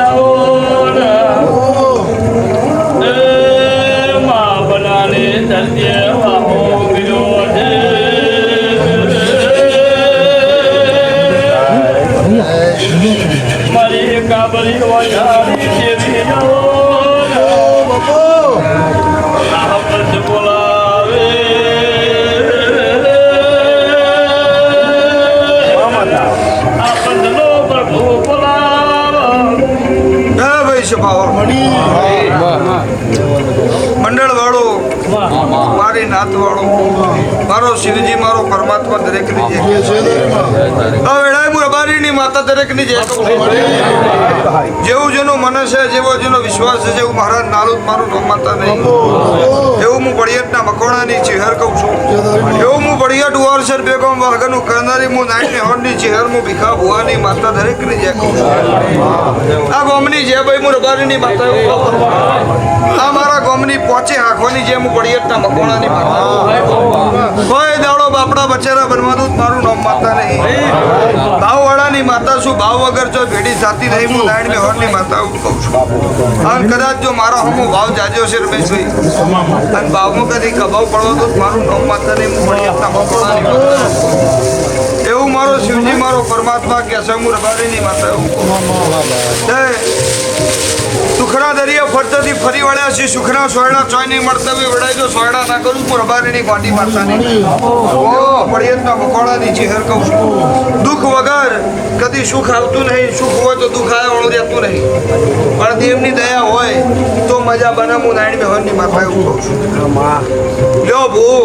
મારી મારું નામ નહીં. એવું હું બળિયાટના મકોણાની ચિહર કહું છું. ઉવારસર બેગમ વર્ગનું કરનારી હું નાઈટની હોડની ચહેર હું ભીખા ભુવાની માતા દરેકની જય આ ગોમની જે ભાઈ હું રબારીની માતા આ મારા ગોમની પોચે આંખોની જે હું પડિયતના મકોણાની માતા. કોઈ દાડો બાપડા બચેરા બનવાનું મારું નામ માતા નહીં. ભાવવાળાની માતા શું ભાવ વગર જો ભેડી થતી નહીં હું નારાયણ હોડની માતા હું કહું છું. અને કદાચ જો મારા હું ભાવ જાજ્યો છે રમેશભાઈ. અને ભાવમાં કદી કભાવ પડવા તો મારું નામ માતા નહીં હું પડિયતના મકોણાની એવું મારો શિવજી મારો પરમાત્મા કે છે હું રબારીની માતા એવું સુખના દરિયા ફરતથી ફરી વળ્યા છે સુખના સોયડા ચોય નહીં મળતા. બી વળાય જો સોયડા ના કરું. હું રબારીની ગોંડી મારતા નહીં. ઓ પડિયતના મકોડાની ચહેર કહું છું. દુઃખ વગર કદી સુખ આવતું નહીં. સુખ હોય તો દુઃખ આવે વળું રહેતું નહીં. પણ દેવની દયા હોય તો મજા બને હું નારાયણ મેહરની માથા એવું કહું છું. લ્યો ભૂ.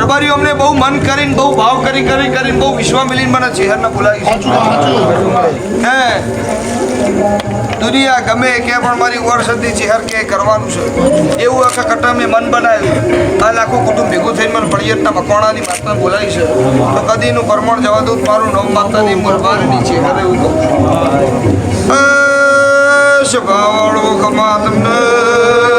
રબારીઓ અમને બહુ મન કરીને બહુ ભાવ કરી કરી કરીને બહુ વિશ્વા મિલીન મને ચહેરને બોલાવી હે. દુનિયા ગમે કે પણ મારી વર્ષથી ચહેર કે કરવાનું છે. એવું આખા કટ્ટા મેં મન બનાવ્યું. આ આખું કુટુંબ ભેગું થઈને મને ફળિયતના મકવાણાની માતા બોલાવી છે. તો કદીનું પરમણ જવા દઉં, મારું નવ માતાની મુરબારની હવે એવું કહું. છું એ કમા તમને.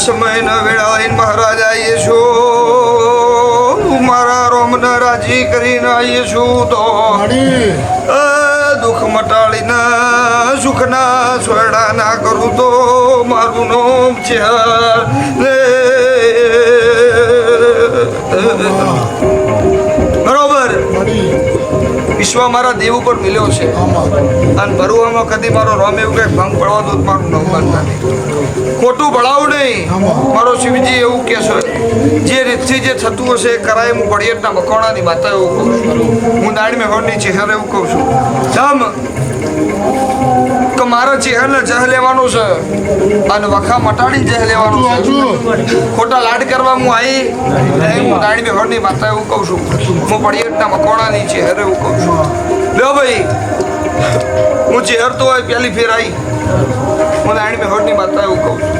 સમયના વેળાએ મહારાજ આવીએ છું મારા રોમને રાજી કરીને આવીએ છું તો દુઃખ મટાડીને સુખના સોયડા ના કરું તો મારું નોમ છે બરોબર. વિશ્વ મારા દેવ ઉપર મિલ્યો છે. અને ભરવામાં કદી મારો રોમ એવું કંઈક ભંગ પડવા દો મારું નથી. ખોટું ભળાવું નહીં. મારો શિવજી એવું કે છે, જે રીતથી જે થતું હશે એ કરાય, હું પડિયતના મકોણાની માતા એવું કહું છું. હું નારાયણ મેહોરની ચહેરા એવું કહું છું. કે મારા ચહેરને જહ લેવાનું છે. અને વખા મટાડી જહ લેવાનું છે. ખોટા લાડ કરવા હું આવી હું નારાયણ મેહોરની માતા એવું કહું છું. હું પડિયતના મકોણાની ચહેર એવું કહું છું. લ્યો ભાઈ હું ચહેર તો હોય પહેલી ફેર આવી હું નારાયણ મેહોરની માતા એવું કહું છું.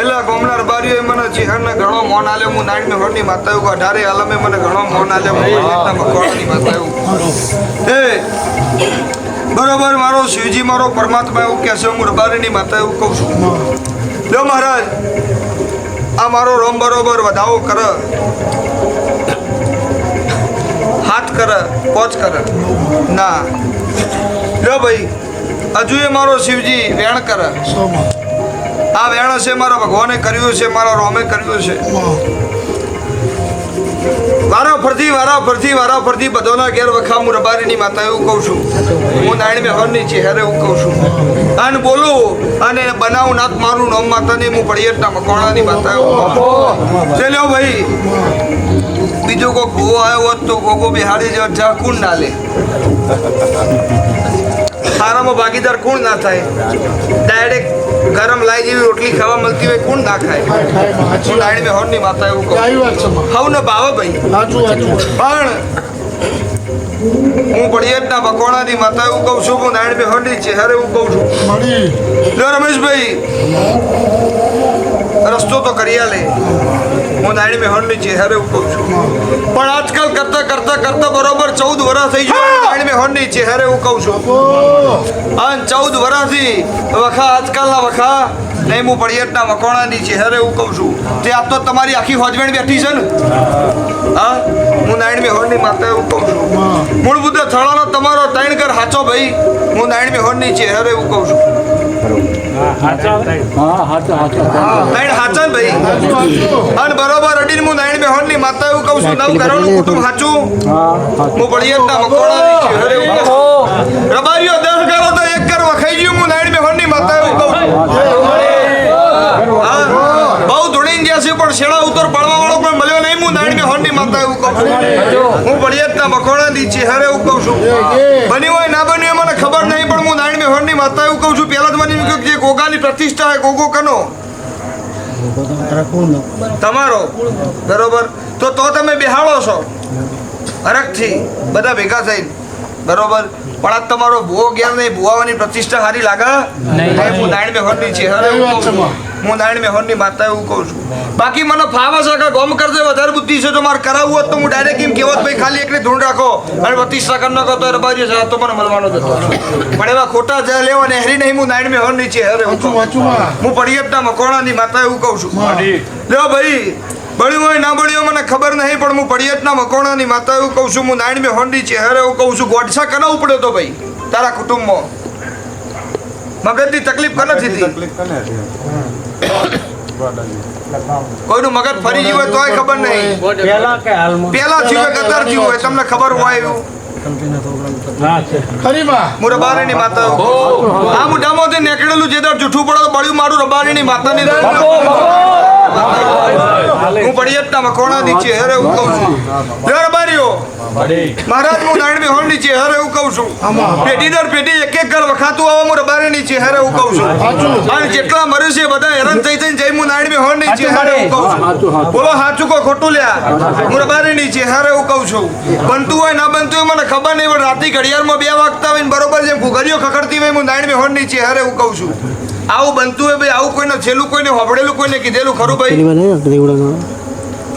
એટલે ગોમના રબારીઓએ મને ચહેરને ઘણો મોન આલ્યો. હું નારાયણ મેહોરની માતા એવું અઢારે આલમે મને ઘણો મોન આલ્યો. હું મકોણાની માતા એવું એ બરોબર મારો શિવજી મારો પરમાત્મા એવું કહે છે હું રબારીની માતા એવું કહું છું. લો મહારાજ આ મારો રોમ બરોબર વધાવો કર. હાથ કર પોચ કર. ના. લો ભાઈ હજુ એ મારો શિવજી વેણ કર. આ વેણ છે મારા ભગવાને કર્યું છે મારા રોમે કર્યું છે. વારા ફરતી વારા ફરતી વારા ફરતી બધાના ઘેર વખા હું રબારીની માતા એવું કહું છું. હું નારાયણ મેહરની ચહેરે એવું કહું છું. અને બોલું અને બનાવું નાક મારું નામ માતાને હું પડિયતના મકવાણાની માતા એવું છું. ભાઈ, બીજો કોઈ ગો આવ્યો હોત તો ગોગો બિહારી જા કુણ ના લે. સારામાં ભાગીદાર કોણ ના થાય? ડાયરેક્ટ ગરમ લાઈ જેવી રોટલી ખાવા મળતી હોય કોણ ના ખાય? હું મેં મેહરની માતા એવું કહું. હવ ને ભાવ ભાઈ. પણ હું પડિયાદના બકોણાની માતા એવું કહું છું હું નારાયણ બેહોરની ચહેરે એવું કહું છું. રમેશભાઈ રસ્તો તો કરી આલે. હું દાણી બેહોરની ચહેરે કહું છું. પણ આજકાલ કરતા કરતા કરતા બરોબર ચૌદ વર્ષ થઈ ગયું દાણી બેહોરની ચહેરે હું કહું છું. અને ચૌદ વર્ષથી વખા આજકાલના વખા નહીં હું પડિયાદના મકોણાની ચહેરે એવું કહું છું. તે આજ તો તમારી આખી હોજવેણ બેઠી છે ને? હા? હું નાયણ મેહોરની માતા એવું કહું છું. મૂળભૂત થળાનો તમારો ત્રણ કર હાચો ભાઈ. હું નાયણ મેહોરની ચહેરે એવું કહું છું. ત્રણ હાચા ને ભાઈ. અને બરોબર અડીને હું નારાયણ મેહોરની માતા એવું કહું છું નવ ઘરોનું કુટુંબ હાચું હું રબારીઓ દસ કરો તો એક કર વખાઈ ગયું હું માતા એવું કહું બહુ ધૂણીને ગયા છે પણ શેડા ઉતર પાડવા માતા એવું કહું છું. હું મકોડાની ચહેરે એવું કહું છું. બની હોય ના બની હોય મને ખબર નહીં પણ હું નારાયણ મેહોરની માતા એવું કહું છું. પહેલા જ મને એમ કહ્યું કે ગોગાની પ્રતિષ્ઠા હોય ગોગો કનો? તમારો? બરોબર. તો તો તમે બેહાડો છો. અરગથી બધા ભેગા થઈને. બરોબર? પણ આ તમારો ભૂવો જ્ઞાન નહીં ભૂવાની પ્રતિષ્ઠા સારી લાગે? નહીં. હું નારાયણ મેહોરની છે. હવે એવું કહું છું. હું નારાયણ મેહોરની માતા એવું કહું છું. બાકી મને ફાવે છે કે ગોમ કરશે વધારે બુદ્ધિ છે તો મારે કરાવવું હોત તો હું ડાયરેક્ટ એમ કહેવત ભાઈ ખાલી એકલી ધૂણ રાખો. અને પ્રતિષ્ઠા ન નાખો તો રબાજી છે તો મને મળવાનો જ હતો. પણ એવા ખોટા જ લેવા ને હેરી નહીં હું નારાયણ મેહોરની છે. હવે. હું પડિયતના મકોણાની માતા એવું કહું છું. લ્યો ભાઈ બળ્યું હોય ના બળ્યું મને ખબર નહીં પણ હું પડિયતના મકોણાની માતા એવું કહું છું હું નારાયણ મેં હોંડી અરે એવું કહું છું ગોડસા કના ઉપડ્યો તો ભાઈ તારા કુટુંબમાં? મગજની તકલીફ કને થતી? કોઈનું મગજ ફરી જીવે હોય તોય ખબર નહીં. પેલા જીવે હાલમાં? પેલા હોય કતાર જીવે તમને ખબર હોય એવું? હું રબારીની માતા છું. આ મોઢામાંથી નીકળેલું જે દર જૂઠું પડે બળ્યું મારું રબારીની માતાની હું પડિયતના છે, હરે હું કહું છું. લે રબારીઓ મહારાજ હું નારાયણ છે, હરે એવું કહું છું. પેઢી દર પેઢી એક એક ઘર વખાતું આવે હું રબારીની હરે હું કહું છું. અને જેટલા મર્યું છે, બધા હેરાન થઈ થઈને જઈ હું નારાયણ છે, હરે હું કહું છું. બોલો સાચું કો ખોટું લ્યા. હું રબારીની હરે હું કહું છું. બનતું હોય, ના બનતું હોય, મને ખબર નહીં, પણ રાતે ઘડિયાળમાં બે વાગતા હોય ને બરોબર જેમ ઘુઘરીઓ ખખડતી હોય હું નારાયણ છે, હરે હું કહું છું. આવું બનતું હોય ભાઈ આવું કોઈને છેલ્લું કોઈને હોબડેલું કોઈને કીધેલું ખરું ભાઈ?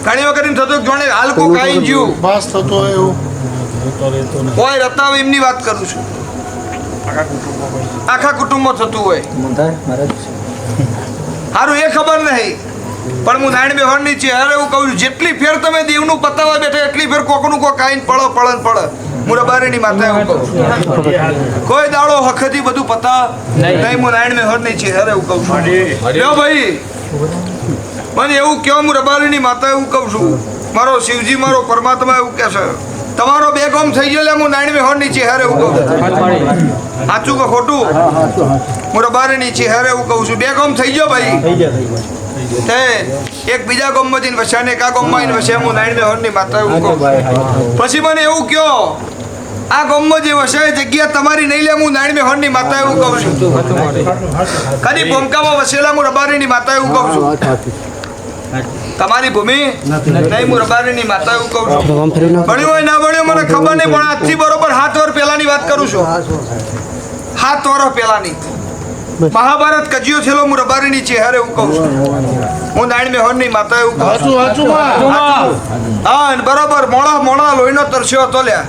ઘણી વખત એમ થતું જાણે હાલ કોઈ કાઈ જ્યું પાસ થતો હોય એવું. કોઈ રત્નાવ એમની વાત કરું છું. આખા કુટુંબમાં થતું હોય. સારું એ ખબર નહીં. પણ હું નારાયણ બેહોરની છે હારે એવું કહું છું જેટલી ફેર તમે દેવનું પતાવવા બેઠા એટલી ફેર કોકનું કોક આઈને પડો પડન પડે હું રબારીની માતા એવું કહું છું. કોઈ દાડો હખથી બધું પતા નહીં. હું નારાયણ નહીં છે હરે એવું કહું છું. લ્યો ભાઈ. મને એવું કહો હું રબારીની માતા એવું કહું છું. મારો શિવજી મારો પરમાત્મા એવું કહે છે. તમારો બે ગોમ થઈ ગયો લે હું નારાયણ છે હારે એવું કહું છું. સાચું કે ખોટું? હું રબારીની છે હારે એવું કહું છું. બે ગોમ થઈ ગયો ભાઈ તે એક બીજા ગામમાં જઈને વસ્યા ને એક આ ગામમાં આવીને વસ્યા હું નારાયણની માતા એવું કહું પછી મને એવું કહો આ ગામમાં જે છે જગ્યા તમારી નહીં લે, હું નારાયણ બેહોરની માતા એવું કહું છું. ખાલી ભૂમકામાં વસેલા હું રબારીની માતા એવું કહું છું. તમારી ભૂમિ નહીં, હું રબારીની માતા એવું કહું છું. ભણ્યું હોય, ના ભણ્યું મને ખબર નહીં, પણ આજથી બરોબર સાત વર્ષ પહેલાની વાત કરું છું. સાત વર્ષ પહેલાની. મહાભારત કજિયો છેલો હું રબારીની ચહેરે એવું કહું છું. હું નારાયણ મેહોરની માતા એવું કહું છું. હા અને બરાબર મોણા મોણા લોહીનો તરસ્યો હતો લ્યા.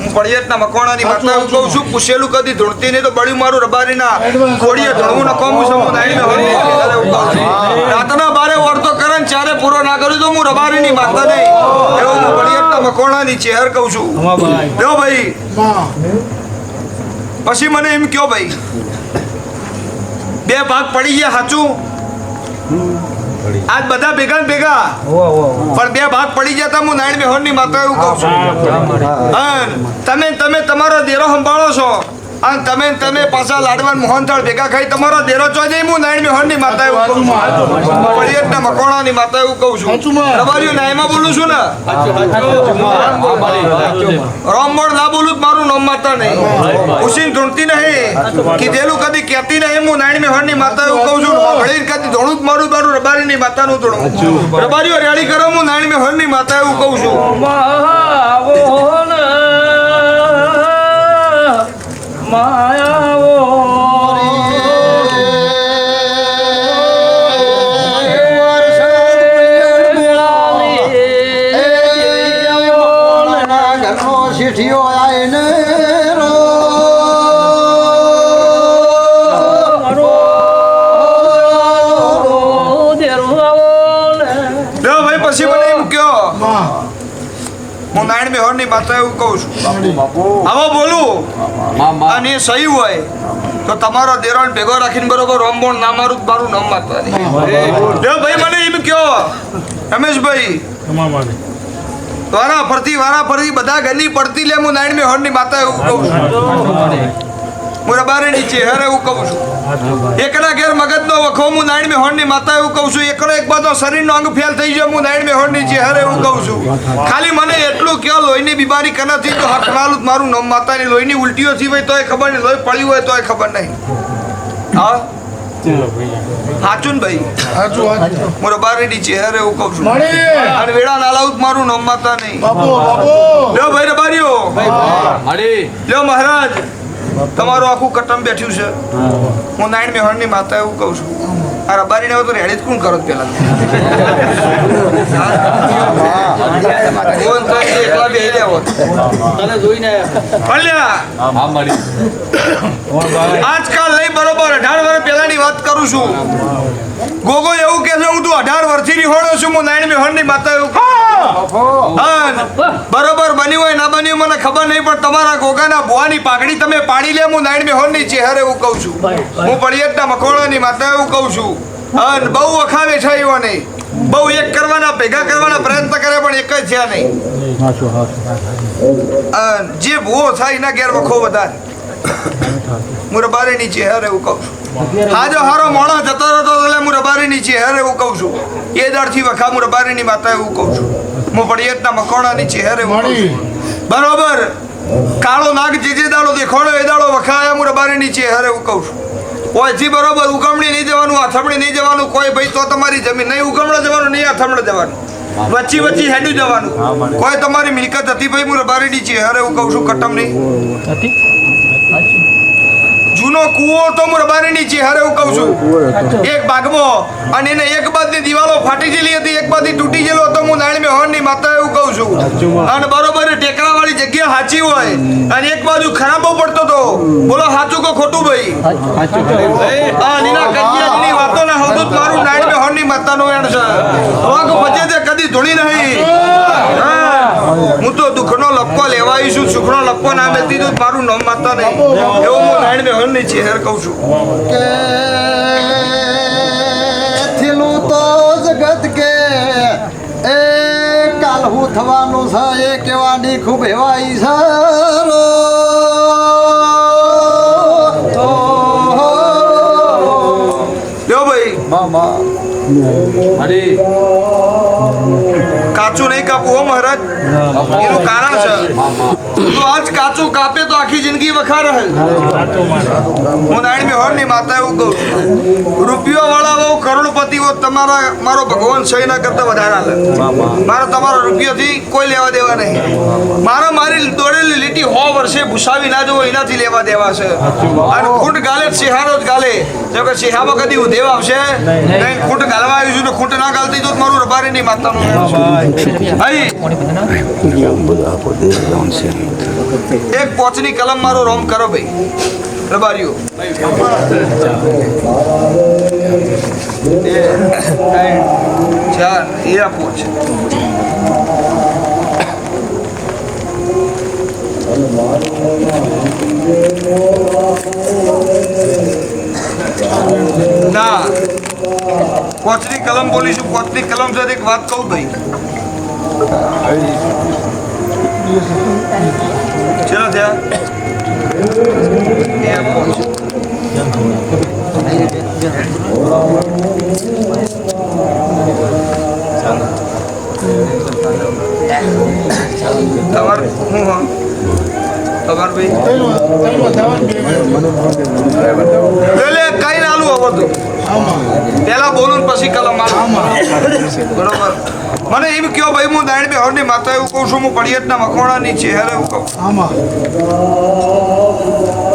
હું પડિયતના મકવાણાની માતા એવું કહું છું પૂછેલું કદી ધૂણતી નહીં તો બળ્યું મારું રબારીના ઘોડીએ ધૂણવું ન કહું છું હું નારાયણ મેહોરની ચહેરે એવું કહું છું. રાતના બારે વર્તો કરે ને ચારે પૂરો ના કર્યું તો હું રબારીની માતા નહીં. એવું હું પડિયતના મકવાણાની ચહેર કહું છું. જો ભાઈ. પછી મને એમ કયો ભાઈ બે ભાગ પડી ગયા સાચું? આજ બધા ભેગા ભેગા? પણ બે ભાગ પડી ગયા તા હું નારાયણ મેહોરની માતા એવું કહું છું. તમે તમે તમારો દેરો સંભાળો છો. અને તમે તમે પાછા લાડવાન મોહનથાળ ભેગા ખાઈ તમારો દેરો ચો જઈ હું નારાયણ મેહોરની માતા એવું કહું છું. પડિયતના મકોણાની માતા એવું કહું છું. રબારીઓ નાયમાં બોલું છું ને? રોમબોળ ના બોલું મારું નામ માતા નહીં. ઉસીન ધૂણતી નહીં. કીધેલું કદી કહેતી નહીં હું નારાયણ મેહોરની માતા એવું કહું છું. ભળી કદી ધોણું જ મારું મારું રબારીની માતાનું ધોણું. રબારીઓ રેડી કરો હું નારાયણ મેહોરની માતા એવું કહું છું. પછી મને એમ કયો હું નારાયણ મેહોરની માતા એવું કહું છું. હવે બોલું. અને એ સહી હોય તો તમારો દેરાણ ભેગો રાખીને બરોબર રોમબોણ ના મારું મારું નામ મારતા ભાઈ મને એમ કયો રમેશભાઈ. વારા ફરતી વારા ફરતી બધા ઘરની પડતી લે હું નારાયણ મેહોરની માતા એવું કહું છું. હું છે ચેહર એવું કહું છું. એકના ઘેર મગજનો વખો હું નારાયણ મેહોરની માતા એવું કહું છું એકનો એક બાજુ શરીરનો અંગ ફેલ થઈ ગયો હું નારાયણ છે હરે એવું કહું છું. ખાલી મને એટલું કયો લોહીની બીમારી કનાથી તો હક માલું મારું નામ માતાની લોહીની ઉલટીઓ થઈ હોય તોય ખબર નહીં લોહી પડ્યું હોય તોય ખબર નહીં. હા? હાચું ભાઈ સાચું સાચું હું રબારીની ચેહર એવું કહું છું. અને વેડા નાલાઉત મારું નામ માતા નહીં બાપુ બાપુ. લ્યો ભાઈ રબારીઓ લ્યો મહારાજ. તમારું આખું કટમ બેઠ્યું છે. હું નારાયણ મેહોરની માતા એવું કહું છું. આ રબારીને હવે તો રેડી જ કોણ કરો પેલા? એકલા બેહી આજકાલ નહીં બરોબર. અઢાર વર્ષ પહેલાની વાત કરું છું. ગોગો એવું કે છે હું તું અઢાર વર્ષથી નિહોળો છું હું નારાયણ મેહોરની માતા એવું બરોબર બન્યું હોય ના બન્યું મને ખબર નહીં પણ તમારા ગોગાના ભુવાની પાઘડી તમે પાડી લે હું નારાયણ મેહોરની ચહેરે એવું કહું છું. હું પડિયતના મકોડાની માતા એવું કહું છું. અને બહુ વખાવે છે એવો નહીં બહુ એક કરવાના ભેગા કરવાના પ્રયત્ન કરે પણ એક જ થયા નહીં. અન જે ભૂવો થાય એના ઘેર વખો વધારે. હું રબારી નીચે હેર એવું કહું છું. હાજો હારો મોણો જતો રહેતો એટલે હું રબારી નીચે હેર એવું કહું છું. એ દળથી વખા હું રબારીની માતા એવું કહું છું. હું પડિયતના મકોડાની હેર એવું કહું છું. બરોબર. કાળો નાગ જે જે દાડો દેખાડો એ દાડો વખાયા હું રબારીની હેર એવું કહું છું. ઓયથી બરોબર ઉગમણી નહીં જવાનું આથમણી નહીં જવાનું કોઈ ભાઈ તો તમારી જમીન નહીં ઉગમણો જવાનું નહીં આથમણો જવાનું. વચ્ચે વચ્ચે હેડું જવાનું. કોઈ તમારી મિલકત હતી ભાઈ હું રબારીની અરે એવું કહું છું કટમ નહીં? જૂનો કૂવો તો હું રબારીની હારે એવું કહું છું એક ભાગમાં અને એને એક બાજની દિવાલો ફાટી ગયેલી હતી એક બાજની તૂટી ગયેલો હતો હું નાણી નારાયણ મેહોરની માતા એવું કહું છું અને બરોબર ટેકરા વાળી જગ્યા સાચી હોય. અને એક બાજુ ખરાબો પડતો તો બોલો સાચું કો ખોટું ભાઈ? આ નીના વાતો ના હવદુત મારું નારાયણ હોનની માતાનું એણ છે. વાગ ભજે તે કદી ધૂણી નહીં. હા. તો દુઃખનો લપકો લેવા છું સુખનો લપકો ના મળતી તો મારું નામ માતા નહીં. એવું હું નારાયણની ચહેર કહું છું. કે થેલું તો જગત કે એ કાલ હું થવાનું છે એ કેવાની ખૂબ હેવાઈ છે. ભાઈ. મામા. કાચું નહીં કાપવું હો મહારાજ. એનું કારણ છે. તો આજ કાચું કાપે તો આખી જિંદગી વખા રહે. હું નારાયણ મેહોરની માતા એવું કહું છું. રૂપિયો વાળા બહુ કરોડપતિ તમારા મારો ભગવાન ના કરતા વધારે હાલે. મારે તમારો રૂપિયોથી કોઈ લેવા દેવા નહીં. મારા મારી દોડેલી લીટી હો વર્ષે ભૂસાવી ના જવો એનાથી લેવા દેવા છે. અને ખૂંટ ગાલે સિહારો જ ગાલે. જો કે સિહામાં કદી ઉધેવ આવશે નહીં. ખૂંટ ગાલવા આવ્યું છું ને ખૂંટ ના ગાલતી તો મારું રબારીની માતાનું. નામ છે હઈ એક પોચની કલમ મારો રોમ કરો ભાઈ. રબારીઓ. ચાર, એ આ પોચ ના. પોચની કલમ બોલીશું પોચની કલમ સાથે એક વાત કહું ભાઈ. ચલો એ તમારે હું હા તમારે ભાઈ કઈ નાલું આવડતું પેલા બોલું પછી કલમ બરોબર? મને એમ કયો ભાઈ હું દાણ બે હરની માતા એવું કહું છું હું પડિયતના મખોણાની ચહેરા એવું કહું. આમાં.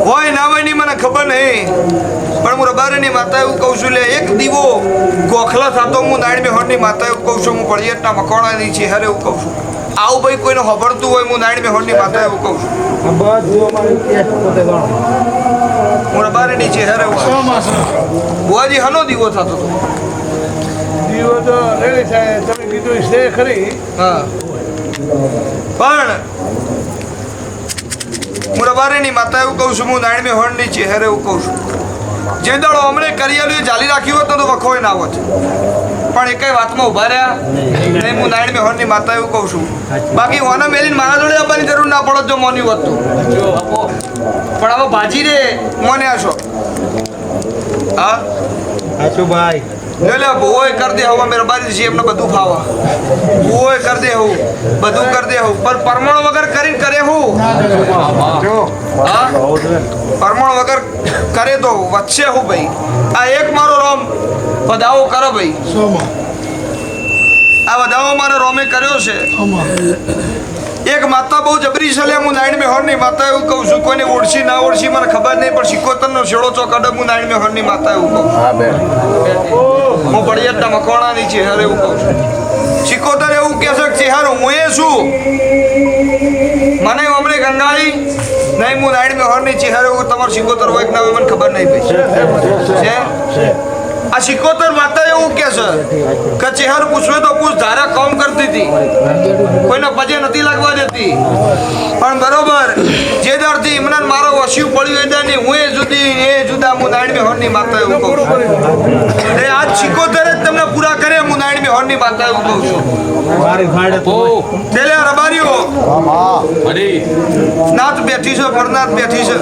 હોય ના હોયની મને ખબર નહીં પણ હું રબારીની માતા એવું કહું છું લે એક દીવો ગોખલા થતો હું નાયણમી હોરની માતા એવું કહું છું હું પળિયટના મકોણાની છે હેરે એવું કહું છું. આવું ભાઈ કોઈને હબરતું હોય હું નાયણમી હોરની માતા એવું કહું છું. હું રબારીની છે. હેરે બુઆજી હનો દીવો થતો હતો? દીવો તો રેડી થાય કીધું છે ખરી. હા. પણ હું રબારીની માતા એવું કહું છું હું નાયણમી હોરની ચહેરે એવું કહું છું. જે દળો અમને કરિયાલું જાલી રાખ્યું હોત તો વખોય ના હોત. પણ એકેય વાતમાં ઊભા રહ્યા ને હું નાયણ હોરની માતા એવું કહું છું. બાકી હોને મેલીને મારા જોડે આપવાની જરૂર ના પડત જો મોની હોત તો. પણ હવે ભાજી રે મોને આશો હા? ભાઈ. લે લે ભૂવોય કરી દે હવે મહેરબાની છે એમને બધું ખાવા. ભૂવોય કરી દે હું બધું કરી દે હું. પણ પરમણ વગર કરીને કરે હું? હા? પરમણ વગર કરે તો વચ્ચે હું ભાઈ? આ એક મારો રોમ. વધાવો કરો ભાઈ. આ વધાવો મારે રોમે કર્યો છે. એક માતા બહુ જબરી છે લે હું નાયણ મેહોરની માતા એવું કહું છું કોઈને ઓળશી ના ઓળશી મને ખબર નહીં પણ સિકોતરનો શેડો ચોકાડે હું નાયણ મેહોરની માતા એવું કહું. હું બળિયાદના મકવાણાની છે હારે એવું કહું છું. સિકોતર એવું કહે છે કે હું એ છું. મને હમણે ગંગાળી નહીં હું નાયણ મેહોરની છે હારે એવું તમારું સિકોતર હોય કે ના હોય મને ખબર નહીં પછી છે. આ સિકોતર માતા એવું કે છે કે ચહેરો પૂછવે તો પૂછ ધારા કામ કરતી હતી. કોઈને પજે નથી લાગવા દેતી. પણ બરોબર જે દરથી ઇમરાન મારો વસ્યું પડ્યું એના દરની હું એ જુદી એ જુદા હું નાયણમી હોરની માતા એવું કહું છું. આજ સિકોતર જ તમને પૂરા કરે હું નાયણમી હોરની માતા એવું કહું છું. પેલે રબારીઓ નાથ બેઠી છે ભરનાથ બેઠી છે.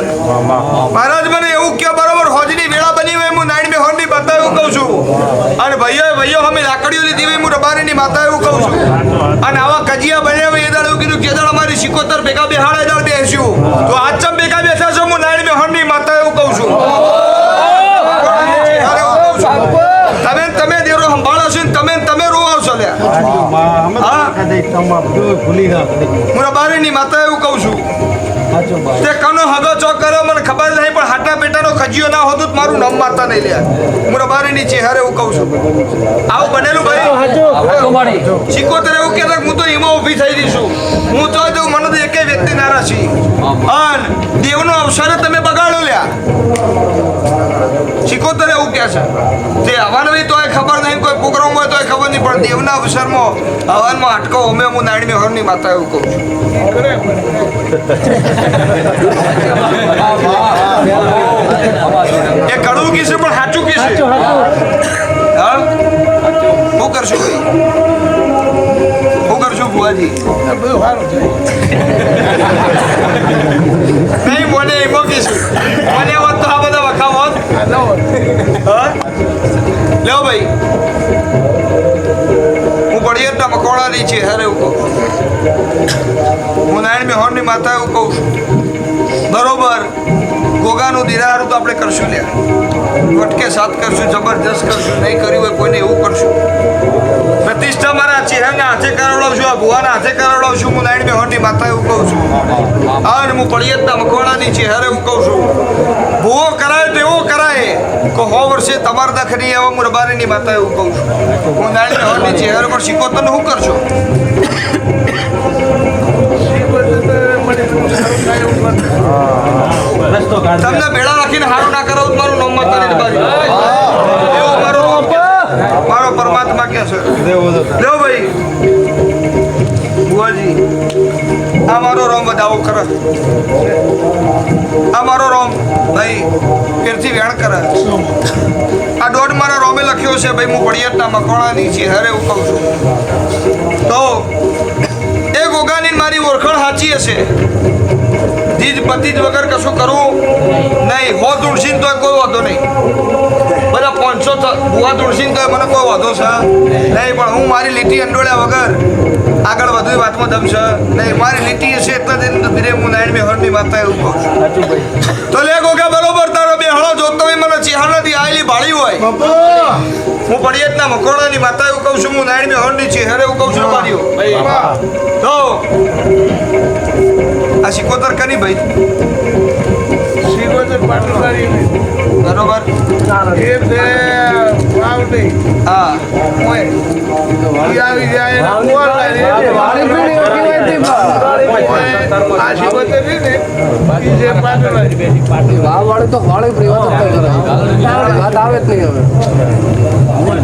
મહારાજ મને એવું કે બરોબર હોજની વેળા બની હોય હું નાયણમી હોરની માતા એવું કહું છું. અને ભાઈઓ ભાઈઓ અમે લાકડીઓ લીધી હોય હું રબારીની માતા એવું કહું છું. અને આવા કજિયા બન્યા આવે એ દાડ કીધું કે દાડ અમારી સિકોતર ભેગા બેહાડે દાડ બેસ્યું તો આજ ચમ ભેગા બેઠા છો હું નાયણમી હોરની માતા એવું કહું છું. તમે તમે દેરો સંભાળો છો ને તમે તમે રોવો છો લ્યા. હા હું. રબારીની માતા એવું કહું છું. તે કનો હગો ચોક કર્યો મને ખબર નહીં પણ હાટા પેટાનો ખજીયો ના હોતું તો મારું નામ માતા નહીં લ્યા. હું રબારીની ચહેરે હું કહું છું. આવું બનેલું ભાઈ? સિકોતેર એવું કહેતા કે હું તો એમાં ઊભી થઈ રહી છું. હું તો જો મને તો એકે વ્યક્તિ નારા છી. અન દેવનો અવસર તમે બગાડો લ્યા. સિકોતેર એવું કહે છે. તે હવાન હોય તોય ખબર નહીં કોઈ પ્રોગ્રામ હોય તોય ખબર નહીં પણ દેવના અવસરમાં હવાનમાં અટકો અમે હું નાયણની હોરની માતા એવું કહું છું. એ કડવું કીધું પણ સાચું કીશું? હા? શું કરશું ભાઈ? શું કરશું બુઆજી બધું સારું છે. નહીં બોલે એમાં કીશું. મને હારે એવું કહું. હું નારાયણ મેહોરની માતા એવું કહું છું બરોબર ગોગાનું દિરારું તો આપણે કરશું લે વટકે સાત કરશું, જબરજસ્ત કરશું, નહીં કર્યું હોય કોઈને એવું કરશું. પ્રતિષ્ઠા મારા ચેહરના હાથે કરાવડાવશું, આ ભુવાના હાથે કરાવડાવશું, હું નારાયણ મેહોરની માતા એવું કહું છું. અને હું પળિયતના મકવાણાની ચહેરે હું કહું છું. ભૂવો કરાય તો એવો કરાય કે હો વર્ષે તમારા દખની એવા હું રબારીની માતા એવું કહું છું. હું નારાયણ મેહોરની ચહેરે પર શીખો તો શું કરશો? હું મકવાણાની છે હરે હું કહું છું. તો એ ગોગાની મારી ઓળખાણ સાચી હશે. જીજ પતિ જ વગર કશું કરવું નહીં. હો તુલસી તો કોઈ વાંધો નહીં. બધા પાંચસો ભૂવા તુલસી તો મને કોઈ વાંધો છે. નહીં પણ હું મારી લીટી અંડોળ્યા વગર આગળ વધુ વાતમાં દમ છે. નહીં મારી લીટી હશે એટલા દિન ધીરે હું નાયણ મેહરની માતા એવું કહું છું. તો લે ગોગા બરોબર તારો બે હળો જોતો મને ચિહાણાથી આયેલી ભાળી હોય. હું પડિયતના મકોડાની માતા એવું કહું છું, હું નાયણ છે હરે એવું કહું છું મારીઓ તો આ સિકોતર કરી ભાઈ? સિગોતર પાટણવાળી બરોબર. એ છે વાવડી હા. ઓય. આવી જાય આ સિગોતર ને. ઈ છે પાટણવાળી. વાળી. તો વાળી પ્રિવાદ વાત આવે જ નહીં હવે.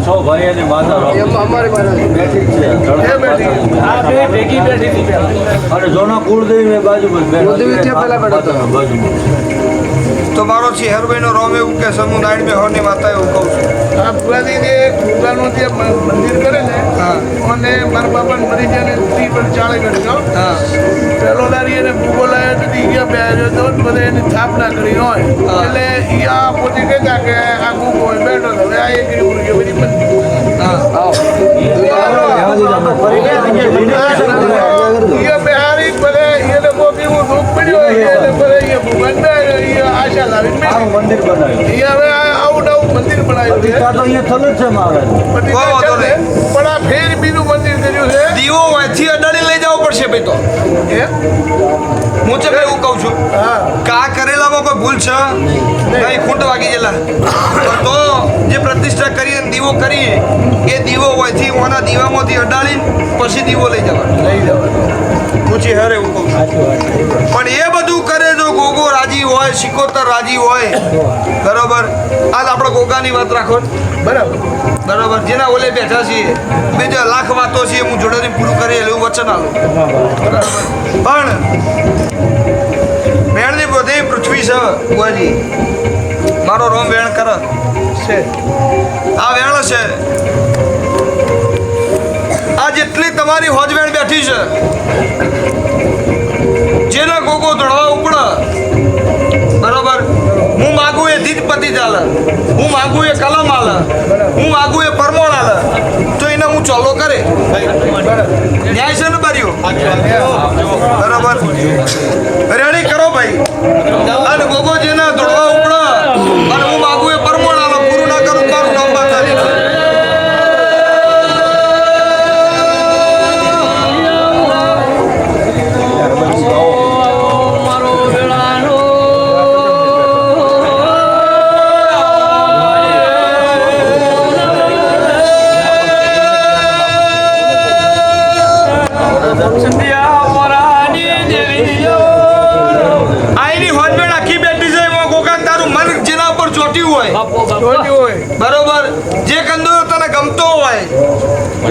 છ ભાઈ અને માતા અમારી પાસે બેઠી. અને જોના કુળદેવી બાજુમાં કુળદેવી ત્યાં પહેલા બેઠા હતા. બાજુમાં. મારો ચહેરભાઈ રોમ એવું કે સમૂહ નારાયણ બેહોરની માતા એવું કહું છું. આ પુરાની જે પુરાનું જે મંદિર કરે ને હા. અને મારા બાપાને મરી ગયા ને તી પણ ચાલે ગયો હા. પેલો દારી એને ભૂગો લાવ્યો તો ઈ ગયા બેહ્યો તો બધે એની સ્થાપના કરી હોય એટલે ઈ આ પોતે કહેતા કે આ ભૂગો હોય બેઠો તો હવે આ એક એવી ઉર્ગે બધી બંધી હા. બિહારી ભલે એને કોઈ એવું દુઃખ પડ્યું હોય એટલે ભલે ઈ ભગવાનને ઈ આશા લાવી સારું મંદિર બનાવ્યું ઈ હવે આવું નવું મંદિર બનાવ્યું છે તો અહીંયા થયું છે મહારાજ બધી કોઈ વાંધો ચાલે. પણ આ ફેર બીજું મંદિર કર્યું છે દીવો અહીંથી અડાડી લઈ જવો પડશે ભાઈ તો એ? હું છે ભાઈ એવું કહું છું હા કરેલામાં કોઈ ભૂલ છે નહીં ખૂંટ વાગી ગયેલા તો જે પ્રતિષ્ઠા કરી દીવો કરીએ એ દીવો હોયથી ઓના દીવામાંથી અડાડીને પછી દીવો લઈ જવાનો લઈ જવાનો પૂછી હરે એવું કહું છું પણ એ બધું કરે જો ગોગો રાજી હોય સિકોતર રાજી હોય. બરોબર? હાલ આપણે ગોગાની વાત રાખો. બરાબર. બરોબર? જેના ઓલે બેઠા છીએ. બીજા લાખ વાતો છે હું જોડેથી પૂરું કરી એવું વચન આલું. બરાબર. પણ વેણની બધી પૃથ્વી છે બુઆજી મારો રોમ વેણ કર. છે. આ વેણ છે. આ જેટલી તમારી હોજવેણ બેઠી છે. જેના ગોગો દોડવા ઉપડ માગું પતિ ચાલે હું માગું એ કલમ આલે. હું માગું એ પરમોણ આલે. તો એને હું ચોલો કરે. ન્યાય છે ને બારીઓ? બરાબર. રેડી કરો ભાઈ.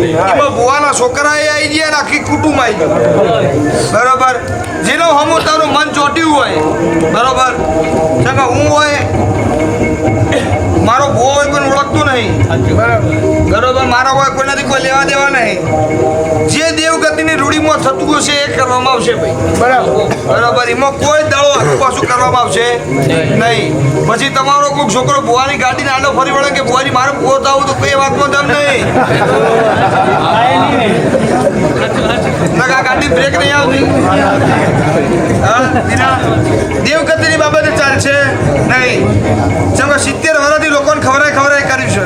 એમાં ભુવાના છોકરાએ આવી ગયા આખી કુટુંબ આવી ગયું બરોબર? જેનો હમું તારું મન ચોટ્યું હોય. બરોબર? ચંગા હું હોય મારો ભૂવો પણ કોઈ ઓળખતું નહીં. બરાબર બરોબર મારા કોઈ કોઈનાથી કોઈ લેવા દેવા નહીં. જે દેવગતિની રૂઢીમાં થતું હશે એ કરવામાં આવશે ભાઈ. બરાબર. બરાબર. એમાં કોઈ આગુ પાછું કરવામાં આવશે નહીં. પછી તમારો કોઈ છોકરો ભુવાની ગાડીને આડો ફરી વળે કે ભુવાજી મારે ભૂવો આવું તો કઈ વાતમાં દમ નહીં. નકર આ ગાડી નહીં ચાલશે નહીં. ચમ સિત્તેર વર્ષથી લોકોને ખવરાય ખવરાય કર્યું છે.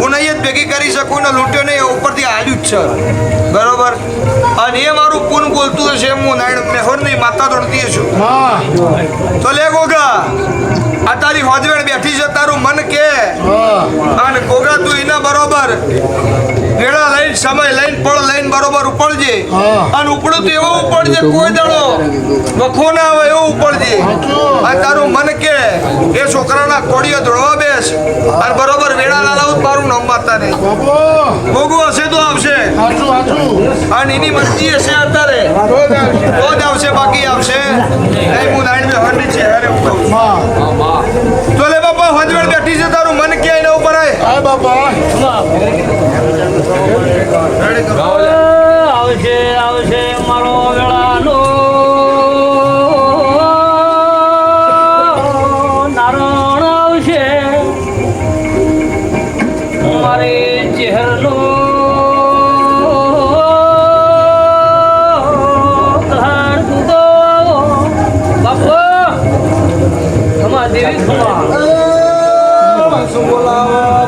કોઈને જ ભેગી કરી શકું કોઈને લૂંટ્યો નહીં ઉપરથી હાલ્યું જ છે. બરોબર? અને એ બોલતું હશે હું નાયણ મેહોરની માતા દોડતી છું તો લે ગોગા આ તારી હોજવેણ બેઠી છે તારું મન કે. અને ગોગા તું એના બરોબર વેળા લઈને સમય લઈને પળ લઈને બરોબર ઉપડજે. અને ઉપડું તો એવો ઉપડજે કોઈ દાડો વખો ના આવે એવું ઉપડજે. અને તારું મન કે એ છોકરાના કોડીઓ દોડવા બેસ. અને બરોબર વેળા ના લાવું તો મારું નામ માતા નહીં ગોગો હશે તો આવશે. અને એની મરજી હશે અત્યારે તો જ આવશે બાકી આવશે. નહીં હું બે હંડી છે અરે હું કહું છું. તો લે બાપા હોજવેણ બેઠી છે તારું મન કે એના ઉપર આય? રેડી બાપા. આવશે આવશે મારો વેળાનો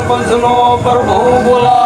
પંચનો પ્રભુ બોલાવે.